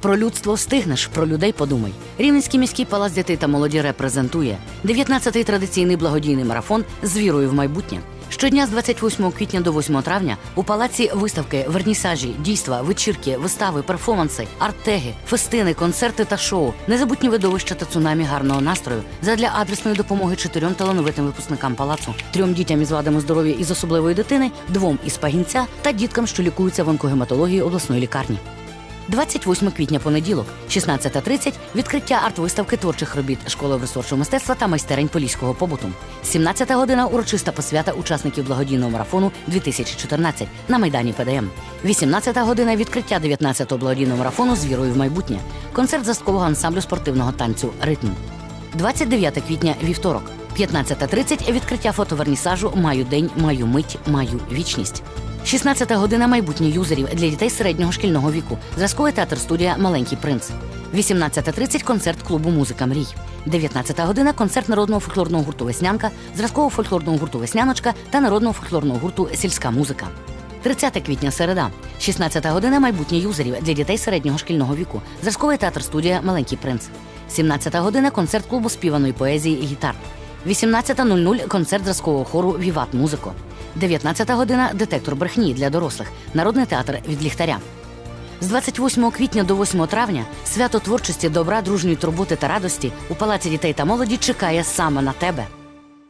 Про людство встигнеш, про людей подумай. Рівненський міський палац дітей та молоді репрезентує 19-й традиційний благодійний марафон з вірою в майбутнє. Щодня з 28 квітня до 8 травня у палаці виставки, вернісажі, дійства, вечірки, вистави, перформанси, арт-теги, фестини, концерти та шоу, незабутні видовища та цунамі гарного настрою задля адресної допомоги чотирьом талановитим випускникам палацу, трьом дітям із вадами здоров'я із особливої дитини, двом із пагінця та діткам, що лікуються в онкогематології обласної лікарні. 28 квітня понеділок, 16.30 – відкриття арт-виставки творчих робіт школи ресурсу мистецтва та майстерень поліського побуту. 17 година урочиста посвята учасників благодійного марафону 2014 на майдані ПДМ. 18 година відкриття 19-го благодійного марафону з вірою в майбутнє. Концерт зразкового ансамблю спортивного танцю Ритм. 29 квітня вівторок. 15.30 відкриття фотовернісажу Маю день, маю мить, маю вічність. 16 година майбутнє юзерів для дітей середнього шкільного віку. Зразковий театр студія Маленький принц. 18.30 концерт клубу Музика мрій. 19 година концерт народного фольклорного гурту Веснянка, зразкового фольклорного гурту Весняночка та народного фольклорного гурту Сільська музика. 30 квітня середа, 16 година майбутнє юзерів для дітей середнього шкільного віку. Зразковий театр студія Маленький принц. 17 година концерт клубу співаної поезії і гітар. 18.00 концерт зразкового хору Віват Музико. 19 година детектор брехні для дорослих. Народний театр від ліхтаря. З 28 квітня до 8 травня свято творчості, добра, дружньої турботи та радості у Палаці дітей та молоді чекає саме на тебе.